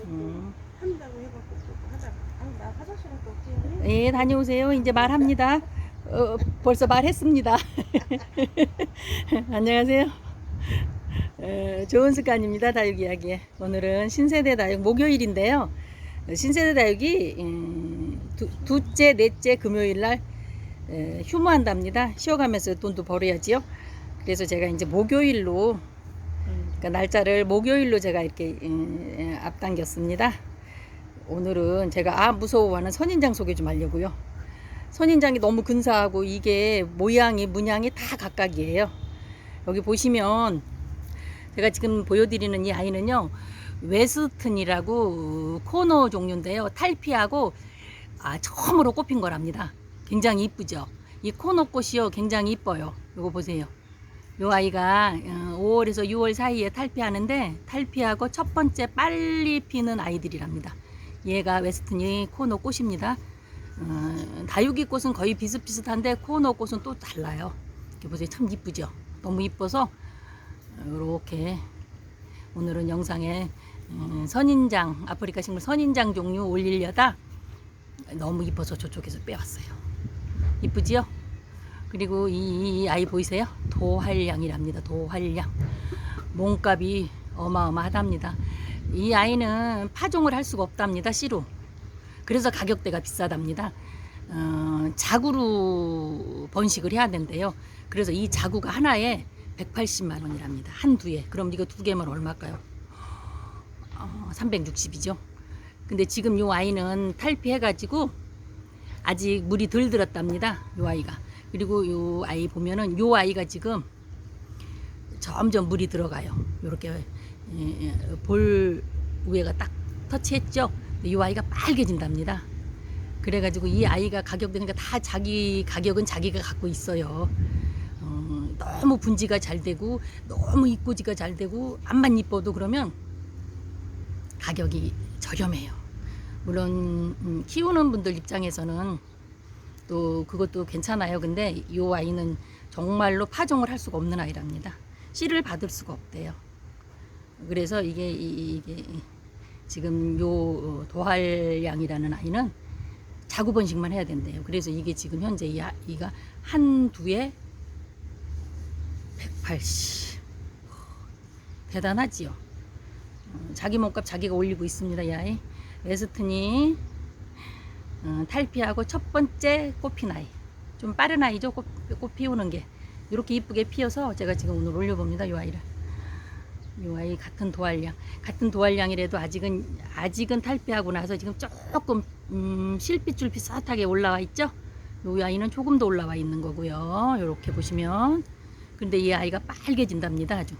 올게. 예, 다녀오세요. 이제 말합니다. 어, 벌써 말했습니다. 안녕하세요. 어, 좋은 습관입니다. 다육 이야기. 오늘은 신세대 다육 목요일인데요. 어, 신세대 다육이 음, 두, 두째, 넷째 금요일 날 에, 휴무한답니다. 쉬어가면서 돈도 벌어야지요. 그래서 제가 이제 목요일로 그러니까 날짜를 목요일로 제가 이렇게 음, 앞당겼습니다. 오늘은 제가 아 무서워하는 선인장 소개 좀 하려고요. 선인장이 너무 근사하고 이게 모양이 문양이 다 각각이에요. 여기 보시면 제가 지금 보여드리는 이 아이는요 웨스튼이라고 코너 종류인데요 탈피하고 아 처음으로 꽃핀 거랍니다. 굉장히 이쁘죠. 이 코너 꽃이요 굉장히 이뻐요. 이거 보세요. 요 아이가 5월에서 6월 사이에 탈피하는데 탈피하고 첫 번째 빨리 피는 아이들이랍니다. 얘가 웨스턴이 코너 꽃입니다. 어, 다육이 꽃은 거의 비슷비슷한데 코너 꽃은 또 달라요. 이렇게 보세요. 참 이쁘죠? 너무 이뻐서 이렇게 오늘은 영상에 음, 선인장 아프리카 식물 선인장 종류 올리려다 너무 이뻐서 저쪽에서 빼왔어요. 이쁘지요? 그리고 이, 이 아이 보이세요? 도활량이랍니다. 도활량. 몸값이 어마어마하답니다. 이 아이는 파종을 할 수가 없답니다. 씨로. 그래서 가격대가 비싸답니다. 어, 자구로 번식을 해야 된대요. 그래서 이 자구가 하나에 180만 원이랍니다. 한 두에. 그럼 이거 두 개면 얼마일까요? 어, 360이죠. 근데 지금 이 아이는 탈피해가지고 아직 물이 덜 들었답니다. 이 아이가. 그리고 이 아이 보면은 이 아이가 지금 점점 물이 들어가요. 이렇게 예, 예, 볼 위에가 딱 터치했죠. 이 아이가 빨개진답니다. 그래가지고 이 아이가 가격 되니까 다 자기 가격은 자기가 갖고 있어요. 어, 너무 분지가 잘 되고 너무 입고지가 잘 되고 앞만 이뻐도 그러면 가격이 저렴해요. 물론 음, 키우는 분들 입장에서는 또 그것도 괜찮아요. 근데 이 아이는 정말로 파종을 할 수가 없는 아이랍니다. 씨를 받을 수가 없대요. 그래서 이게 이- 이게 지금 요 도할양이라는 아이는 자구 번식만 해야 된대요. 그래서 이게 지금 현재 이 아이가 한 두에 180 대단하지요. 어, 자기 몸값 자기가 올리고 있습니다. 이 아이 웨스튼이 어, 탈피하고 첫 번째 꽃핀 아이 좀 빠른 아이죠. 꽃, 꽃 피우는 게 이렇게 이쁘게 피어서 제가 지금 오늘 올려봅니다. 이 아이를. 이 아이 같은 도알량 같은 도알량이라도 아직은 아직은 탈피하고 나서 지금 조금 음, 실핏줄 비슷하게 올라와 있죠. 이 아이는 조금 더 올라와 있는 거고요. 이렇게 보시면 근데 이 아이가 빨개진답니다. 아주.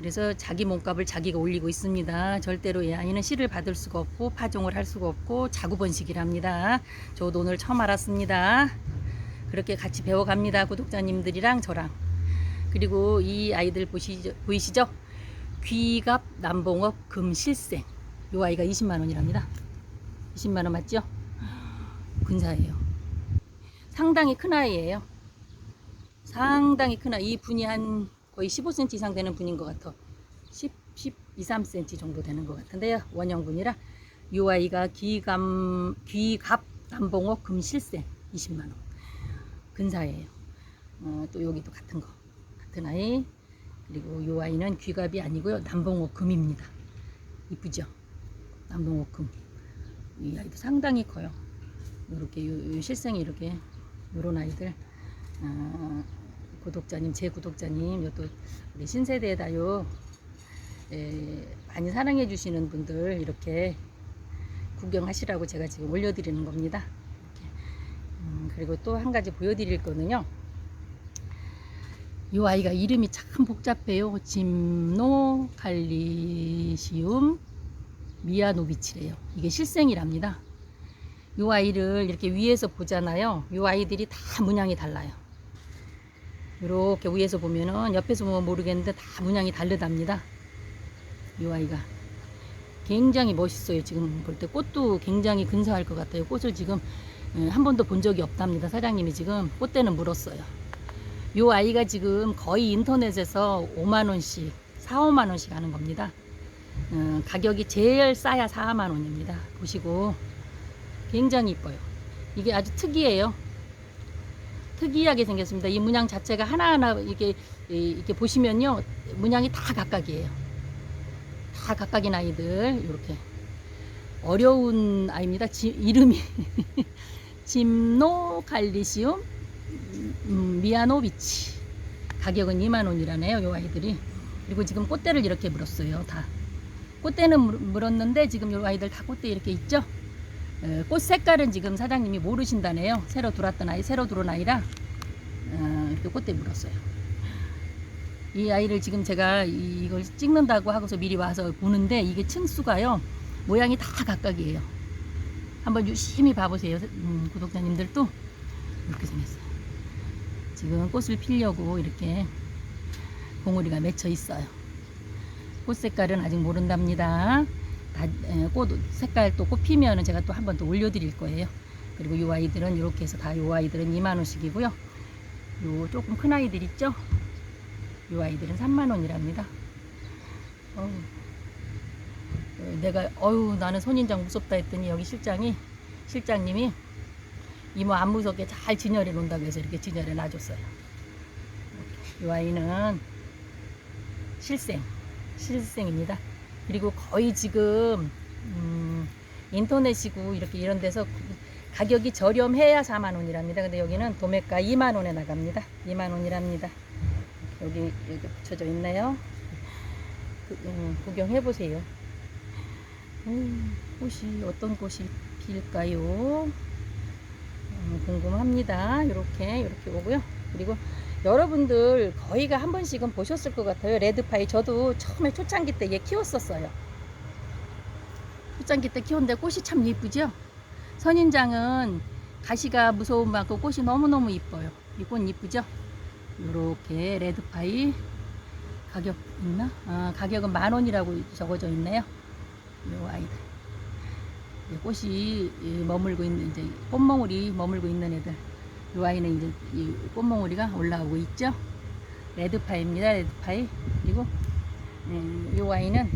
그래서 자기 몸값을 자기가 올리고 있습니다. 절대로 이 아이는 씨를 받을 수가 없고 파종을 할 수가 없고 자구 번식이랍니다. 저도 오늘 처음 알았습니다. 그렇게 같이 배워갑니다. 구독자님들이랑 저랑. 그리고 이 아이들 보시죠, 보이시죠? 귀갑 남봉업 금실생. 이 아이가 20만 원이랍니다. 20만 원 맞죠? 근사해요. 상당히 큰 아이예요. 상당히 큰 아이. 이 분이 한 거의 15cm 이상 되는 분인 것 같아. 10, 12, 3cm 정도 되는 것 같은데요. 원형분이라. 이 아이가 귀감, 귀갑 남봉업 금실생 20만 원. 근사해요. 어, 또 여기도 같은 거. 같은 아이. 그리고 이 아이는 귀갑이 아니고요. 남봉옥 금입니다. 이쁘죠? 남봉옥 금. 이 아이도 상당히 커요. 이렇게 요, 요 실생이 이렇게 요런 아이들. 어, 구독자님, 제 구독자님, 요또 우리 신세대다요. 에, 많이 사랑해 주시는 분들 이렇게 구경하시라고 제가 지금 올려드리는 겁니다. 음, 그리고 또 한 가지 보여드릴 거는요. 이 아이가 이름이 참 복잡해요. 짐노 칼리시움 미아노비치래요. 이게 실생이랍니다. 이 아이를 이렇게 위에서 보잖아요. 이 아이들이 다 문양이 달라요. 이렇게 위에서 보면은 옆에서 보면 모르겠는데 다 문양이 다르답니다. 이 아이가 굉장히 멋있어요. 지금 볼 때 꽃도 굉장히 근사할 것 같아요. 꽃을 지금 예, 한 번도 본 적이 없답니다. 사장님이 지금 꽃대는 물었어요. 이 아이가 지금 거의 인터넷에서 5만 원씩, 4, 5만 원씩 하는 겁니다. 어, 가격이 제일 싸야 4만 원입니다. 보시고 굉장히 이뻐요. 이게 아주 특이해요. 특이하게 생겼습니다. 이 문양 자체가 하나하나 이렇게 이- 이렇게 보시면요 문양이 다 각각이에요. 다 각각인 아이들 이렇게 어려운 아이입니다. 지- 이름이 짐노 갈리시움 음, 미아노비치 가격은 2만 원이라네요. 요 아이들이 그리고 지금 꽃대를 이렇게 물었어요. 다 꽃대는 물- 물었는데 지금 요 아이들 다 꽃대 이렇게 있죠. 어, 꽃 색깔은 지금 사장님이 모르신다네요. 새로 들어왔던 아이, 새로 들어온 아이라 어, 이렇게 꽃대 물었어요. 이 아이를 지금 제가 이- 이걸 찍는다고 하고서 미리 와서 보는데 이게 층수가요 모양이 다 각각이에요. 한번 유심히 봐보세요, 음, 구독자님들도 이렇게 생겼어요. 지금 꽃을 피려고 이렇게 봉우리가 맺혀 있어요. 꽃 색깔은 아직 모른답니다. 꽃 색깔 또 꽃 피면은 제가 또 한 번 더 올려드릴 거예요. 그리고 이 아이들은 이렇게 해서 다 이 아이들은 2만 원씩이고요. 요 조금 큰 아이들 있죠? 이 아이들은 3만 원이랍니다. 어, 내가 어유 나는 선인장 무섭다 했더니 여기 실장이 실장님이 이모 안 무섭게 잘 진열해 놓는다고 해서 이렇게 진열해 놔줬어요. 이 아이는 실생 실생입니다. 그리고 거의 지금 음, 인터넷이고 이렇게 이런 데서 가격이 저렴해야 4만 원이랍니다. 근데 여기는 도매가 2만 원에 나갑니다. 2만 원이랍니다. 여기 여기 붙여져 있네요. 그, 음, 구경해 보세요. 음, 꽃이 어떤 꽃이 필까요? 음, 궁금합니다. 이렇게 이렇게 오고요. 그리고 여러분들 거의가 한 번씩은 보셨을 것 같아요. 레드파이 저도 처음에 초창기 때 얘 키웠었어요. 초창기 때 키웠는데 꽃이 참 예쁘죠? 선인장은 가시가 무서운 만큼 꽃이 너무너무 이뻐요. 이 꽃 이쁘죠? 이렇게 레드파이 가격 있나? 아, 가격은 만 원이라고 적어져 있네요. 요 아이들. 이 꽃이 이 머물고 있는 이제 꽃멍울이 머물고 있는 애들. 요 아이는 이제 이 꽃멍울이가 올라오고 있죠. 레드파이입니다. 레드파이. 그리고 음, 요 아이는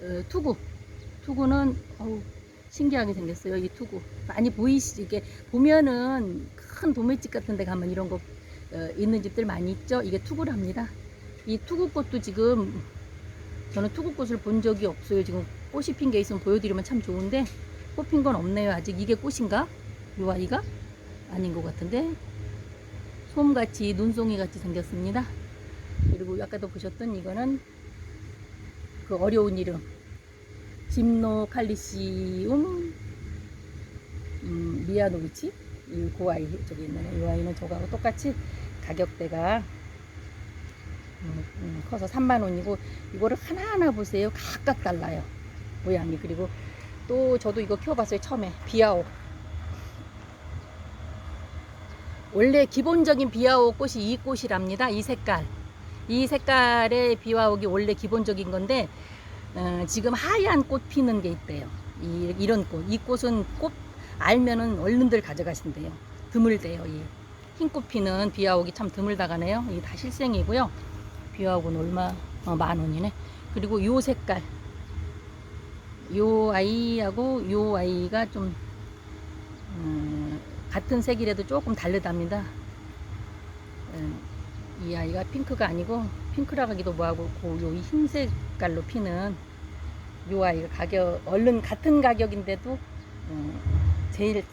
어, 투구. 투구는 어우, 신기하게 생겼어요. 이 투구. 많이 보이시죠? 이게 보면은 큰 도매집 같은 데 가면 이런 거 어, 있는 집들 많이 있죠? 이게 투구랍니다. 이 투구꽃도 지금 저는 투구꽃을 본 적이 없어요. 지금 꽃이 핀 게 있으면 보여드리면 참 좋은데 꽃핀 건 없네요. 아직 이게 꽃인가? 요 아이가? 아닌 것 같은데 솜같이 눈송이 같이 생겼습니다. 그리고 아까도 보셨던 이거는 그 어려운 이름 짐노칼리시움 음, 미아노비치 이그 아이 저기 있는 이 아이는 저거하고 똑같이 가격대가 음, 음, 커서 3만 원이고 이거를 하나하나 보세요 각각 달라요 모양이 그리고 또 저도 이거 키워봤어요 처음에 비아오 원래 기본적인 비아오 꽃이 이 꽃이랍니다. 이 색깔. 이 색깔의 비와옥이 원래 기본적인 건데 어, 지금 하얀 꽃 피는 게 있대요. 이, 이런 꽃 이 꽃은 꽃 알면은 얼른들 가져가신대요. 드물대요 이. 흰꽃 피는 비아옥이 참 드물다가네요. 이게 다 실생이고요. 비아옥은 얼마 어, 만 원이네. 그리고 요 색깔. 요 아이하고 요 아이가 좀 음, 같은 색이라도 조금 다르답니다. 음, 이 아이가 핑크가 아니고 핑크라 하기도 뭐하고 요흰 색깔로 피는 요 아이가 가격 얼른 같은 가격인데도 음, 제일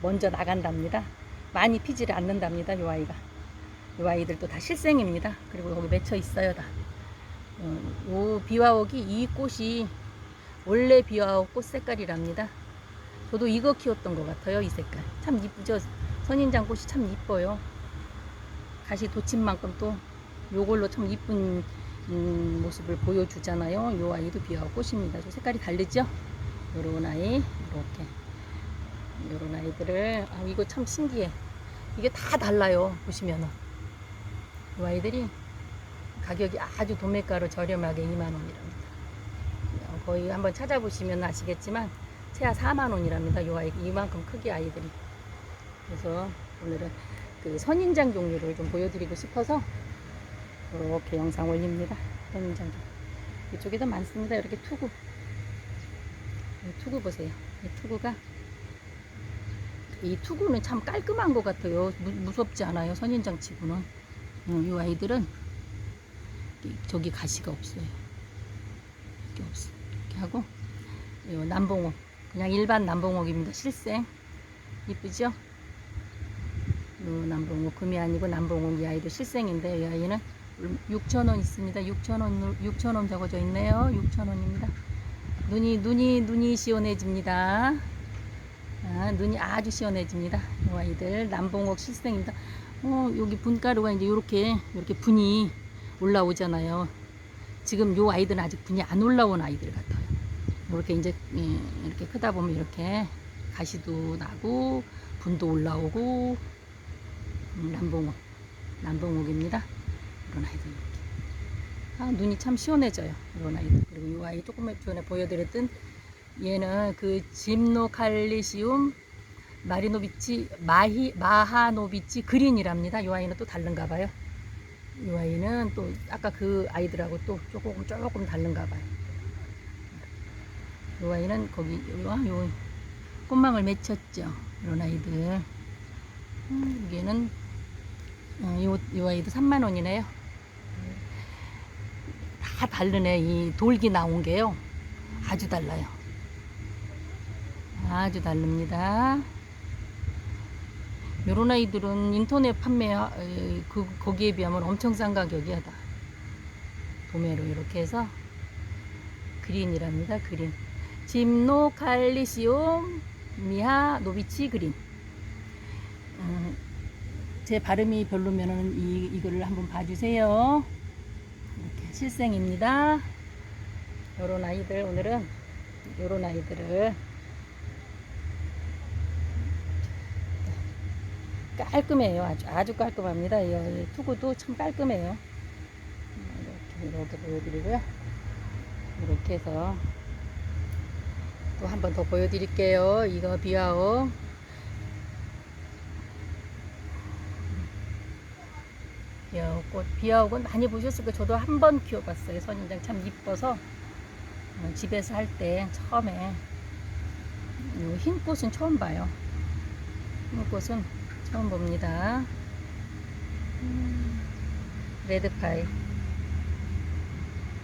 먼저 나간답니다. 많이 피지를 않는답니다. 요 아이가 요 아이들도 다 실생입니다. 그리고 여기 맺혀 있어요 다. 음, 요 비와옥이 이 꽃이 원래 비와옥 꽃 색깔이랍니다. 저도 이거 키웠던 것 같아요. 이 색깔 참 이쁘죠. 선인장 꽃이 참 이뻐요. 가시 돋친 만큼 또 요걸로 참 이쁜 음, 모습을 보여주잖아요. 요 아이도 비와옥 꽃입니다. 저 색깔이 다르죠? 요런 아이 이렇게 요런 아이들을 아 이거 참 신기해. 이게 다 달라요. 보시면은 이 아이들이 가격이 아주 도매가로 저렴하게 2만 원이랍니다. 어, 거의 한번 찾아보시면 아시겠지만 최하 4만 원이랍니다. 요 아이 이만큼 크기 아이들이. 그래서 오늘은 그 선인장 종류를 좀 보여드리고 싶어서 이렇게 영상 올립니다. 선인장 종. 이쪽에도 많습니다. 이렇게 투구. 이 투구 보세요. 이 투구가 이 투구는 참 깔끔한 것 같아요. 무, 무섭지 않아요. 선인장 치고는. 음, 이 아이들은 이- 저기 가시가 없어요. 이렇게 없어. 이렇게 하고 이 남봉옥 그냥 일반 남봉옥입니다. 실생 이쁘죠? 요 남봉옥 금이 아니고 남봉옥 이 아이도 실생인데 이 아이는 6,000원 있습니다. 6,000원 6,000원 적어져 있네요. 6,000원입니다. 눈이 눈이 눈이 시원해집니다. 아, 눈이 아주 시원해집니다. 이 아이들 남봉옥 실생입니다. 어, 여기 분가루가 이제 이렇게 이렇게 분이 올라오잖아요. 지금 요 아이들은 아직 분이 안 올라온 아이들 같아요. 이렇게 이제 예, 이렇게 크다 보면 이렇게 가시도 나고 분도 올라오고 음, 남봉옥 남봉옥입니다. 이런 아이들 이렇게. 아, 눈이 참 시원해져요. 이런 아이들. 그리고 이 아이 조금 전에 보여드렸던 얘는 그 짐노칼리시움 마리노비치 마히 마하노비치 그린이랍니다. 이 아이는 또 다른가 봐요. 이 아이는 또 아까 그 아이들하고 또 조금 조금 다른가 봐요. 이 아이는 거기 요, 요 꽃망울 맺혔죠. 이런 아이들. 음, 여기는 어, 요, 요 아이도 3만 원이네요. 다 다르네. 이 돌기 나온 게요. 아주 달라요. 아주 다릅니다. 요런 아이들은 인터넷 판매 에, 그 거기에 비하면 엄청 싼 가격이야 다. 도매로 이렇게 해서 그린이랍니다. 그린. 짐노 칼리시움 미하 노비치 그린. 음, 제 발음이 별로면은 이 이거를 한번 봐주세요. 이렇게 실생입니다. 요런 아이들 오늘은 요런 아이들을 깔끔해요. 아주 아주 깔끔합니다. 이 투구도 참 깔끔해요. 이렇게 이렇게 보여드리고요. 이렇게 해서 또 한 번 더 보여드릴게요. 이거 비와오. 비아오꽃 비아오꽃 많이 보셨을 거예요. 저도 한 번 키워봤어요. 선인장 참 이뻐서 어, 집에서 할 때 처음에 이흰 꽃은 처음 봐요. 흰 꽃은 처음 봅니다. 음, 레드파이.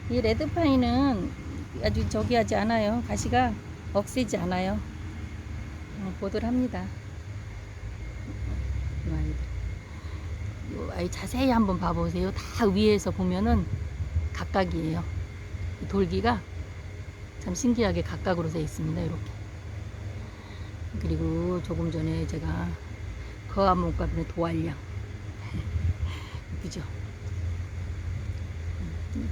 이 레드파이는 아주 저기 하지 않아요. 가시가 억세지 않아요. 어, 보들합니다. 이 아이들. 요 아이 자세히 한번 봐보세요. 다 위에서 보면은 각각이에요. 이 돌기가 참 신기하게 각각으로 되어 있습니다. 이렇게. 그리고 조금 전에 제가 거한 몸값의 도알량 이쁘죠?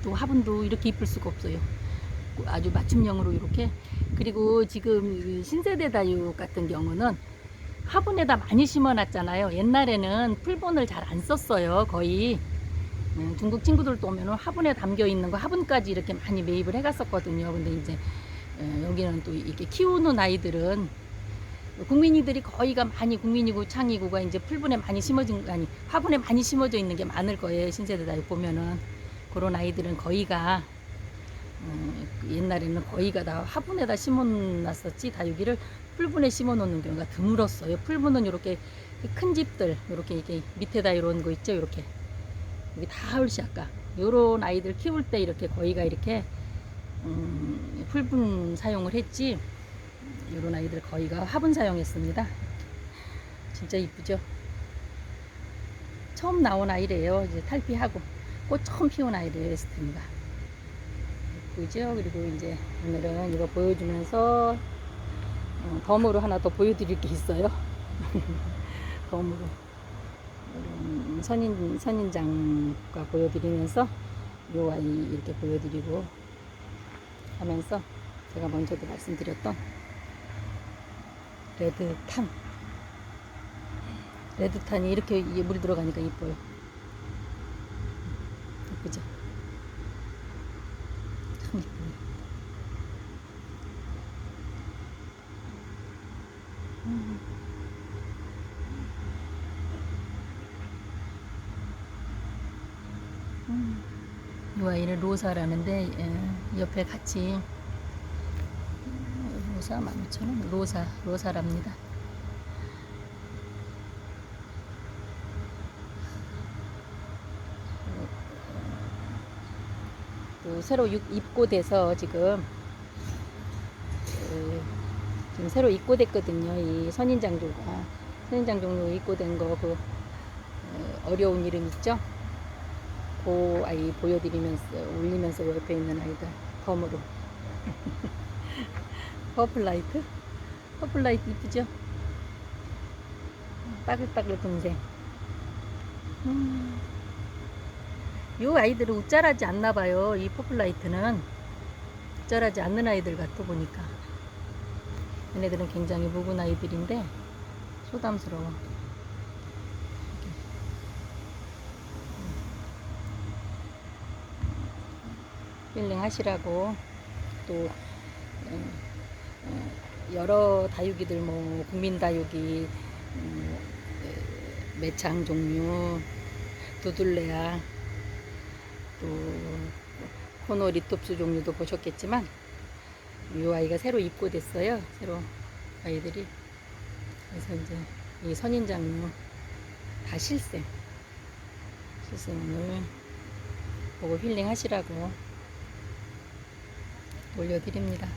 또 화분도 이렇게 이쁠 수가 없어요. 아주 맞춤형으로 이렇게 그리고 지금 이 신세대 다육 같은 경우는 화분에다 많이 심어놨잖아요. 옛날에는 풀본을 잘 안 썼어요. 거의 음, 중국 친구들도 오면은 화분에 담겨 있는 거 화분까지 이렇게 많이 매입을 해갔었거든요. 근데 이제 어, 여기는 또 이렇게 키우는 아이들은 국민이들이 거의가 많이 국민이고 창이고가 이제 풀분에 많이 심어진 아니 화분에 많이 심어져 있는 게 많을 거예요. 신세대 다육 보면은 그런 아이들은 거의가 음, 옛날에는 거의가 다 화분에다 심어놨었지 다육이를 풀분에 심어놓는 경우가 드물었어요. 풀분은 이렇게 큰 집들 이렇게 이렇게 밑에다 이런 거 있죠. 이렇게 여기 다 홀시아까 요런 아이들 키울 때 이렇게 거의가 이렇게 음, 풀분 사용을 했지 요런 아이들 거의가 화분 사용했습니다. 진짜 이쁘죠? 처음 나온 아이래요. 이제 탈피하고 꽃 처음 피운 아이래요. 에스트입니다. 이쁘죠? 그리고 이제 오늘은 이거 보여주면서 어, 덤으로 하나 더 보여드릴 게 있어요. 덤으로 음, 선인 선인장과 보여드리면서 요 아이 이렇게 보여드리고 하면서 제가 먼저도 말씀드렸던 레드탄 레드탄이 이렇게 이게 물 들어가니까 이뻐요. 예쁘죠? 참 이쁘네. 음. 음. 이 아이는 로사라는데 예, 옆에 같이 로사 15,000원 로사 로사랍니다. 또 새로 육- 입고돼서 지금 그 지금 새로 입고됐거든요. 이 선인장조가 선인장종로 입고된 거 그 어려운 이름 있죠? 그 아이 보여드리면서 올리면서 옆에 있는 아이들 덤으로. 퍼플라이트? 퍼플라이트 이쁘죠? 따글따글 동생. 음. 요 아이들은 우짜라지 않나 봐요 이 퍼플라이트는. 우짜라지 않는 아이들 같아 보니까. 얘네들은 굉장히 묵은 아이들인데 소담스러워 힐링 하시라고 또 어, 어, 여러 다육이들 뭐 국민 다육이 음, 에, 매창 종류 두둘레아 또 코노 리톱스 종류도 보셨겠지만 이 아이가 새로 입고됐어요. 새로 아이들이. 그래서 이제 이 선인장류 다 실생 실생 오늘 보고 힐링 하시라고 올려드립니다.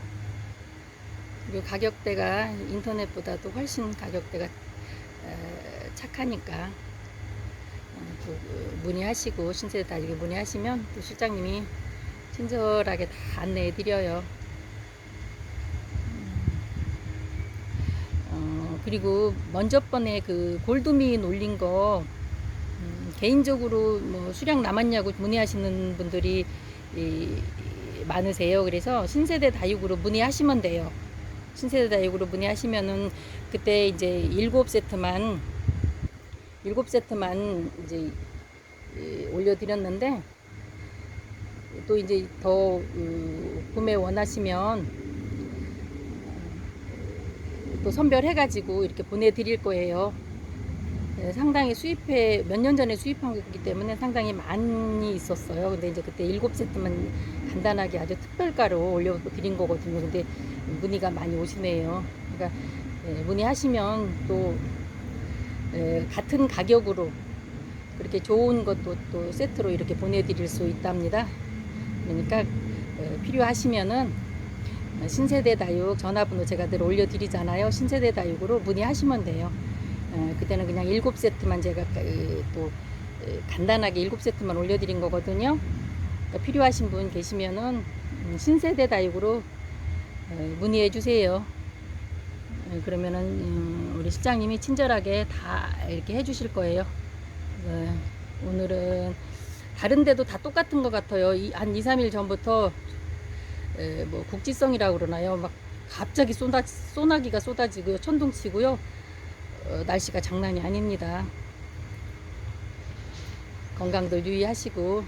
그리고 가격대가 인터넷보다도 훨씬 가격대가 에, 착하니까 어, 문의하시고 신세대 다육에 문의하시면 또 실장님이 친절하게 다 안내해 드려요. 어, 그리고 먼저 번에 그 골드민 올린 거 음, 개인적으로 뭐 수량 남았냐고 문의하시는 분들이 이, 이, 많으세요. 그래서 신세대 다육으로 문의하시면 돼요. 신세대 다육으로 문의하시면은 그때 이제 일곱 세트만 일곱 세트만 이제 이, 올려드렸는데 또 이제 더 음, 구매 원하시면 또 선별해가지고 이렇게 보내드릴 거예요. 네, 상당히 수입해 몇 년 전에 수입한 거기 때문에 상당히 많이 있었어요. 근데 이제 그때 일곱 세트만 간단하게 아주 특별가로 올려 드린 거거든요. 근데 문의가 많이 오시네요. 그러니까 예, 문의하시면 또 예, 같은 가격으로 그렇게 좋은 것도 또 세트로 이렇게 보내드릴 수 있답니다. 그러니까 예, 필요하시면은 신세대 다육 전화번호 제가 늘 올려드리잖아요. 신세대 다육으로 문의하시면 돼요. 어, 그때는 그냥 일곱 세트만 제가 그, 또 에, 간단하게 일곱 세트만 올려드린 거거든요. 그러니까 필요하신 분 계시면은 음, 신세대 다육으로 어, 문의해 주세요. 어, 그러면은 음, 우리 실장님이 친절하게 다 이렇게 해주실 거예요. 오늘은 다른 데도 다 똑같은 것 같아요. 이, 한 2, 3일 전부터 에, 뭐 국지성이라고 그러나요? 막 갑자기 쏟아, 소나기가 쏟아지고요. 천둥치고요. 어, 날씨가 장난이 아닙니다. 건강들 유의하시고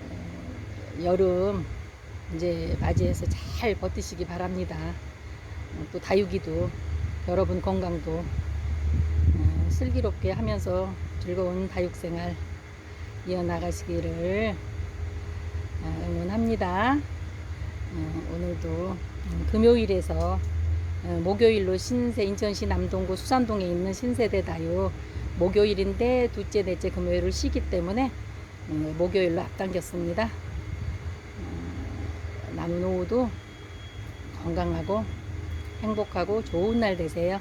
어, 여름 이제 맞이해서 잘 버티시기 바랍니다. 어, 또 다육이도 여러분 건강도 어, 슬기롭게 하면서 즐거운 다육생활 이어나가시기를 어, 응원합니다. 어, 오늘도 음, 금요일에서 어, 목요일로 신세 인천시 남동구 수산동에 있는 신세대 다육 목요일인데 둘째 넷째 금요일을 쉬기 때문에 어, 목요일로 앞당겼습니다. 어, 남은 오후도 건강하고 행복하고 좋은 날 되세요.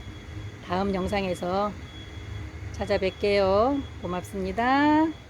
다음 영상에서 찾아뵐게요. 고맙습니다.